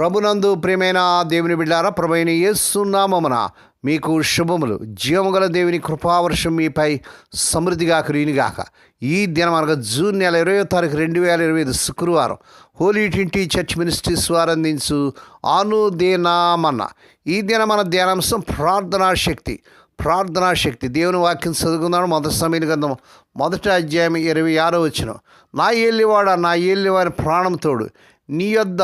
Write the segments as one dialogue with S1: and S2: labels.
S1: ప్రభునందు ప్రేమైన దేవుని బిడ్డారా ప్రభైన యేసునామమున మీకు శుభములు. జీవముగల దేవుని కృపావర్షం మీపై సమృద్ధిగా కురినిగాక ఈ దినం అనగా జూన్ నెల ఇరవై తారీఖు రెండు వేల ఇరవై ఐదు శుక్రవారం హోలీ ట్వంటీ చర్చ్ మినిస్ట్రీస్ వారు అందించు ఆనుదేనామన్న ఈ దిన మన ధ్యానాంశం ప్రార్థనా శక్తి. ప్రార్థనా శక్తి. దేవుని వాక్యం చదువుకున్నాడు మొదటి సమయం గ్రంథం మొదటి అధ్యాయం ఇరవై ఆరో వచ్చిన నా ఏలివాడ నా ఏలివారి ప్రాణంతోడు నీ యొద్ద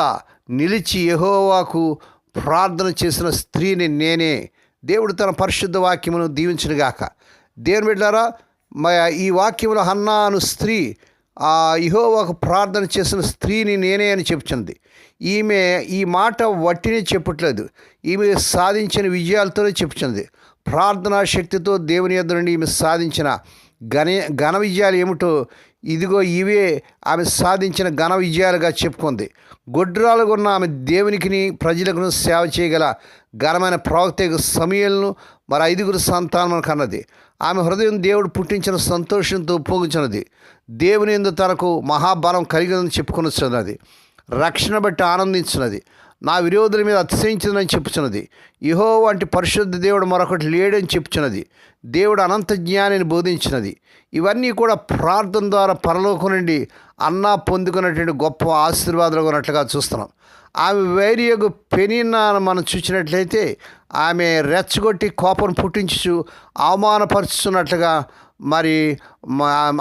S1: నిలిచి యహోవాకు ప్రార్థన చేసిన స్త్రీని నేనే. దేవుడు తన పరిశుద్ధ వాక్యమును దీవించునుగాక. దేవుని బిడ్డారా మా ఈ వాక్యములో హన్నా అను స్త్రీ ఆ ఇహోవాకు ప్రార్థన చేసిన స్త్రీని నేనే అని చెప్తుంది ఈమె ఈ మాట వట్టినే చెప్పట్లేదు. ఈమె సాధించిన విజయాలతోనే చెప్తుంది ప్రార్థనా శక్తితో దేవుని యొద్ద నుండి ఈమె సాధించిన ఘన ఘన విజయాలు ఏమిటో ఇదిగో ఇవే ఆమె సాధించిన ఘన విజయాలుగా చెప్పుకుంది. గొడ్రాలుగా ఉన్న ఆమె దేవునికిని ప్రజలకు సేవ చేయగల ఘనమైన ప్రవక్త సమయంలో మరి ఐదుగురు సంతానం కన్నది ఆమె హృదయం దేవుడు పుట్టించిన సంతోషంతో పోగుచున్నది. దేవుని ఎందు తనకు మహాబలం కలిగిందని చెప్పుకొనిస్తున్నది రక్షణ బట్టి ఆనందించినది నా విరోధుల మీద అతిశయించిందని చెప్పుచున్నది. ఇహో వంటి పరిశుద్ధ దేవుడు మరొకటి లేడని చెప్పుచున్నది. దేవుడు అనంత జ్ఞానిని బోధించినది. ఇవన్నీ కూడా ప్రార్థన ద్వారా పరలోకం నుండి అన్నా పొందుకున్నటువంటి గొప్ప ఆశీర్వాదాలు ఉన్నట్లుగా చూస్తున్నాం. ఆమె వేరియగు పెనిన్న మనం చూసినట్లయితే ఆమె రెచ్చగొట్టి కోపం పుట్టించు అవమానపరుచుతున్నట్లుగా మరి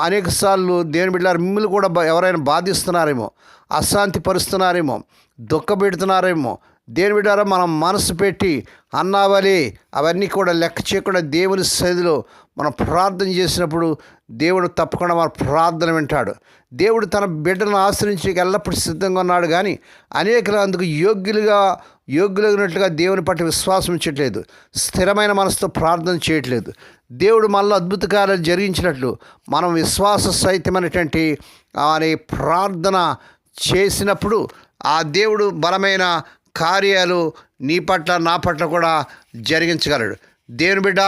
S1: అనేక సార్లు దేవుని బిడ్డారు మిమ్మల్ని కూడా ఎవరైనా బాధిస్తున్నారేమో అశాంతి పరుస్తున్నారేమో దుఃఖపెడుతున్నారేమో దేని బిడ్డారా మనం మనసు పెట్టి అన్నావలి అవన్నీ కూడా లెక్క చేయకుండా దేవుని సదిలో మనం ప్రార్థన చేసినప్పుడు దేవుడు తప్పకుండా మన ప్రార్థన వింటాడు. దేవుడు తన బిడ్డను ఆశ్రయించడానికి ఎల్లప్పుడూ సిద్ధంగా ఉన్నాడు కానీ అనేకలు అందుకు యోగ్యులుగా యోగ్యులగినట్లుగా దేవుని పట్ల విశ్వాసం ఉంచట్లేదు. స్థిరమైన మనసుతో ప్రార్థన చేయట్లేదు. దేవుడు మనలో అద్భుత కార్యాలు జరిగించినట్లు మనం విశ్వాస సహితమైనటువంటి అనే ప్రార్థన చేసినప్పుడు ఆ దేవుడు బలమైన కార్యాలు నీ పట్ల నా పట్ల కూడా జరిగించగలడు. దేవుని బిడ్డ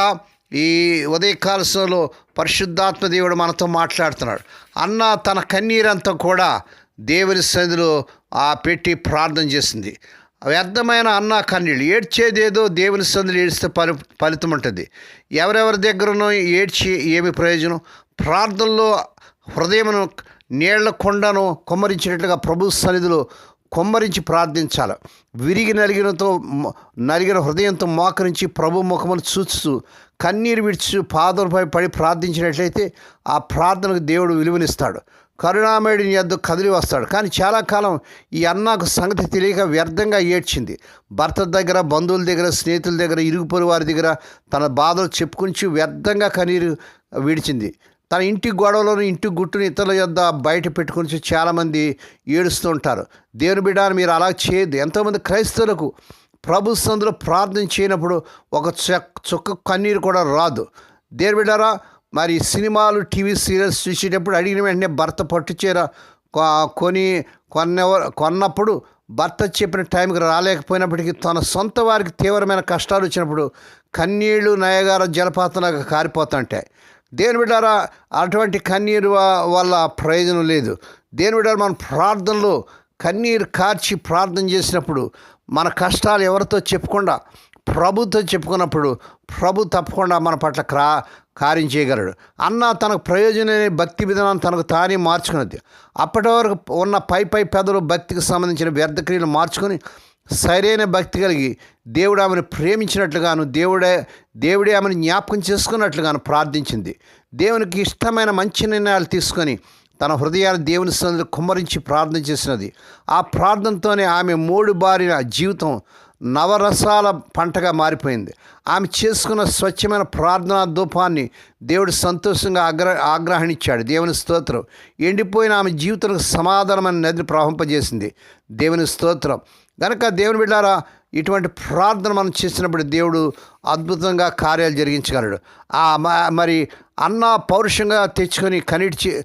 S1: ఈ ఉదయకాల సమయంలో పరిశుద్ధాత్మ దేవుడు మనతో మాట్లాడుతున్నాడు. అన్న తన కన్నీరంతా కూడా దేవుని సన్నిధిలో ఆ పెట్టి ప్రార్థన చేసింది. వ్యర్థమైన అన్న కన్నీళ్ళు ఏడ్చేదేదో దేవుని సందులు ఏడిస్తే ఫలి ఫలితం ఉంటుంది. ఎవరెవరి దగ్గరనో ఏడ్చి ఏమి ప్రయోజనం? ప్రార్థనలో హృదయమును నీళ్ళ కొండను కొమ్మరించినట్లుగా ప్రభు సన్నిధిలో కొమ్మరించి ప్రార్థించాలి. విరిగి నలిగినతో నలిగిన హృదయంతో మోకరించి ప్రభు ముఖమును చూస్తూ కన్నీరు విడిచి పాదలపై పడి ప్రార్థించినట్లయితే ఆ ప్రార్థనకు దేవుడు విలువనిస్తాడు. కరుణామయుడిని యొద్ద కదిలి వస్తాడు. కానీ చాలా కాలం ఈ అన్నకు సంగతి తెలియక వ్యర్థంగా ఏడ్చింది. భర్త దగ్గర బంధువుల దగ్గర స్నేహితుల దగ్గర ఇరుగు వారి దగ్గర తన బాధలు చెప్పుకుంటూ వ్యర్థంగా కన్నీరు విడిచింది. తన ఇంటి గొడవలను ఇంటి గుట్టుని ఇతరుల యొద్ద బయట పెట్టుకుని చాలామంది ఏడుస్తూ ఉంటారు. దేవుని బిడ్డ మీరు అలా చేయొద్దు. ఎంతోమంది క్రైస్తవులకు ప్రభు సందులో ప్రార్థన చేయనప్పుడు ఒక చుక్క కన్నీరు కూడా రాదు. దేవుని బిడ్డారా మరి సినిమాలు టీవీ సీరియల్స్ చూసేటప్పుడు అడిగిన వెంటనే భర్త పట్టుచీర కొని కొన్నెవరు కొన్నప్పుడు భర్త చెప్పిన టైంకి రాలేకపోయినప్పటికీ తన సొంత వారికి తీవ్రమైన కష్టాలు వచ్చినప్పుడు కన్నీళ్ళు నయగార జలపాతంలాగా కారిపోతుంటాయి. దేని బిడ్డారా అటువంటి కన్నీరు వల్ల ప్రయోజనం లేదు. దేని బిడ్డారా మన ప్రార్థనలో కన్నీరు కార్చి ప్రార్థన చేసినప్పుడు మన కష్టాలు ఎవరితో చెప్పకుండా ప్రభుతో చెప్పుకున్నప్పుడు ప్రభు తప్పకుండా మన పట్ల క్రా కార్యం చేయగలడు. అన్న తనకు ప్రయోజనమైన భక్తి విధానం తనకు తానే మార్చుకున్నది. అప్పటి వరకు ఉన్న పై పై పెదలు భక్తికి సంబంధించిన వ్యర్థక్రియలు మార్చుకొని సరైన భక్తి కలిగి దేవుడు ఆమెను ప్రేమించినట్లుగాను దేవుడే దేవుడే ఆమెను జ్ఞాపకం చేసుకున్నట్లుగాను ప్రార్థించింది. దేవునికి ఇష్టమైన మంచి నిర్ణయాలు తీసుకొని తన హృదయాన్ని దేవుని సందు కుమ్మరించి ప్రార్థన చేసినది. ఆ ప్రార్థనతోనే ఆమె మూడు బారిన జీవితం నవరసాల పంటగా మారిపోయింది. ఆమె చేసుకున్న స్వచ్ఛమైన ప్రార్థనా ధూపాన్ని దేవుడు సంతోషంగా ఆగ్ర ఆగ్రహణించాడు దేవుని స్తోత్రం. ఎండిపోయిన ఆమె జీవితానికి సమాధానమైన నదిని ప్రవహింపజేసింది. దేవుని స్తోత్రం. కనుక దేవుని బిడ్డారా ఇటువంటి ప్రార్థన మనం చేసినప్పుడు దేవుడు అద్భుతంగా కార్యాలు జరిగించగలడు. ఆ మ- మరి అన్న పౌరుషంగా తెచ్చుకొని కనిటి చే-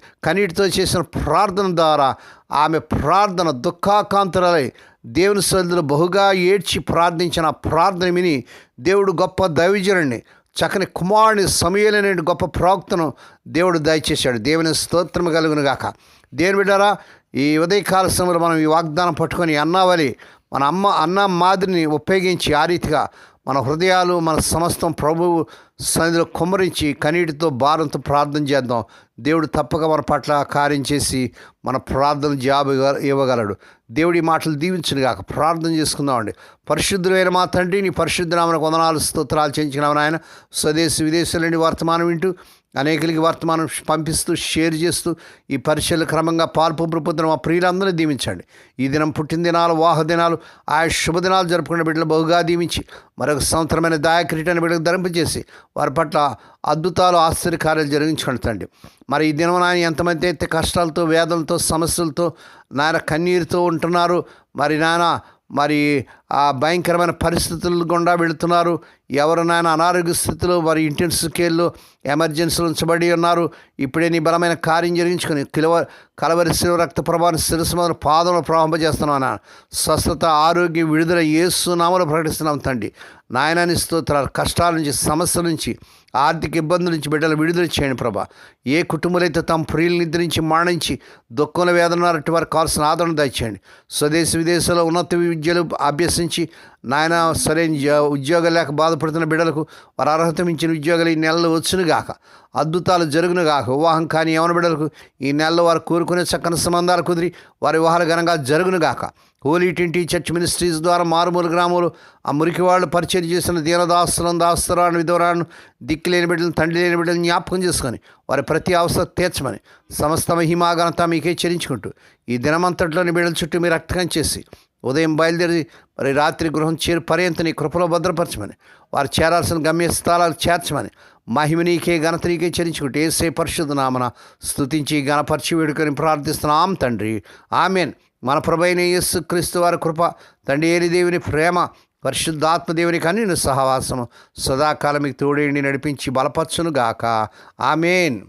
S1: చేసిన ప్రార్థన ద్వారా ఆమె ప్రార్థన దుఃఖాకాంతరాలై దేవుని సన్నిధిలో బహుగా ఏడ్చి ప్రార్థించిన ప్రార్థన విని దేవుడు గొప్ప దైవజనుడిని చక్కని కుమారుని సమయలనే గొప్ప ప్రవక్తను దేవుడు దయచేశాడు. దేవుని స్తోత్రం కలుగును గాక దేవుని బిడ్డారా ఈ ఉదయకాల సమయంలో మనం ఈ వాగ్దానం పట్టుకొని అన్నావలి మన అమ్మ అన్న మాదిరిని ఉపయోగించి ఆ రీతిగా మన హృదయాలు మన సమస్తం ప్రభువు సన్నిధిలో కుమ్మరించి కన్నీటితో భారంతో ప్రార్థన చేద్దాం. దేవుడు తప్పక మన పట్ల కార్యం చేసి మన ప్రార్థన జాబ్ ఇవ్వగలడు. దేవుడి మాటలు దీవించను కాక ప్రార్థన చేసుకుందామండి. పరిశుద్ధులైన మా తండ్రి నీ పరిశుద్ధనామన వందనాలు స్తోత్రాలు చేయించినామని ఆయన స్వదేశీ విదేశాలని వర్తమానం వింటూ అనేకులకి వర్తమానం పంపిస్తూ షేర్ చేస్తూ ఈ పరీక్షలు క్రమంగా పాల్పు ప్రభుత్వం మా ప్రియులందరినీ దీవించండి. ఈ దినం పుట్టినదినాలు వాహదినాలు వాహ దినాలు శుభదినాలు జరుపుకునే బిడ్డలు బహుగా దీవించి మరొక సంవత్సరమైన దాయక్రీటాన్ని బిడ్డకు ధరింపజేసి వారి పట్ల అద్భుతాలు ఆశ్చర్యకార్యాలు జరిగించుకోండి తండ్రి. మరి ఈ దినం నాయన ఎంతమంది అయితే కష్టాలతో వేదలతో సమస్యలతో నాయన కన్నీరుతో ఉంటున్నారు మరి నాయన మరి ఆ భయంకరమైన పరిస్థితుల గుండా వెళుతున్నారు. ఎవరినైనా అనారోగ్య స్థితిలో వారి ఇంటెన్సివ్ కేర్లో ఎమర్జెన్సీలు ఉంచబడి ఉన్నారు. ఇప్పుడే నీ బలమైన కార్యం జరిగించుకొని కిలవ కలవరి శివ రక్త ప్రభావం శిరస్సు మొదలు పాదంలో ప్రవహింపజేస్తున్నాను స్వస్థత ఆరోగ్యం విడుదల ఏసునామలు ప్రకటిస్తున్నాం తండ్రి. నాయనాని స్తోత్రాలు కష్టాల నుంచి సమస్యల నుంచి ఆర్థిక ఇబ్బందుల నుంచి బిడ్డలు విడుదల చేయండి ప్రభా. ఏ కుటుంబాలైతే తమ ప్రియుల నిద్ర నుంచి మరణించి దుఃఖంలో వేదనటువంటి వారికి కావాల్సిన ఆదరణ దయచేయండి. స్వదేశ విదేశాల్లో ఉన్నత విద్యలు అభ్యసించి నాయన సరైన ఉద్యోగాలు లేక బాధపడుతున్న బిడ్డలకు వారు అర్హత మించిన ఉద్యోగాలు ఈ నెలలో వచ్చును గాక. అద్భుతాలు జరుగును గాక. వివాహం కాని యవన బిడ్డలకు ఈ నెలలో వారు కోరుకునే చక్కని సంబంధాలు కుదిరి వారి వివాహాలు ఘనంగా జరుగును గాక. హోలీ టింటి చర్చ్ మినిస్ట్రీస్ ద్వారా మారుమూల గ్రామంలో ఆ మురికి వాళ్ళు పరిచయం చేసిన దీనదాస్తులను దాస్తురాను విధవరాను దిక్కు లేని బిడ్డలను తండ్రి లేని బిడ్డలను జ్ఞాపకం చేసుకొని వారి ప్రతి అవసరం తీర్చమని సమస్త మహిమాగనత మీకే చెల్లించుకుంటూ ఈ దినమంతట్లోని బిడ్డల చుట్టూ మీరు రక్తకం చేసి ఉదయం బయలుదేరి మరి రాత్రి గృహం చేరు పర్యంత నీ కృపలో భద్రపరచమని వారు చేరాల్సిన గమ్య స్థలాలు చేర్చమని మహిమ నీకే ఘనత నీకే చెల్లించుకుంటే ఏసే పరిశుద్ధ నామన స్తుతించి గణపరిచి వేడుకొని ప్రార్థిస్తున్నాం తండ్రి. ఆమెన్. మన ప్రభైన యేసు క్రీస్తు వారి కృప తండ్రి ఏరి దేవుని ప్రేమ పరిశుద్ధాత్మ దేవుని నేను సహవాసము. సదాకాలం మీకు తోడేండి నడిపించి బలపరచును గాక ఆమెన్.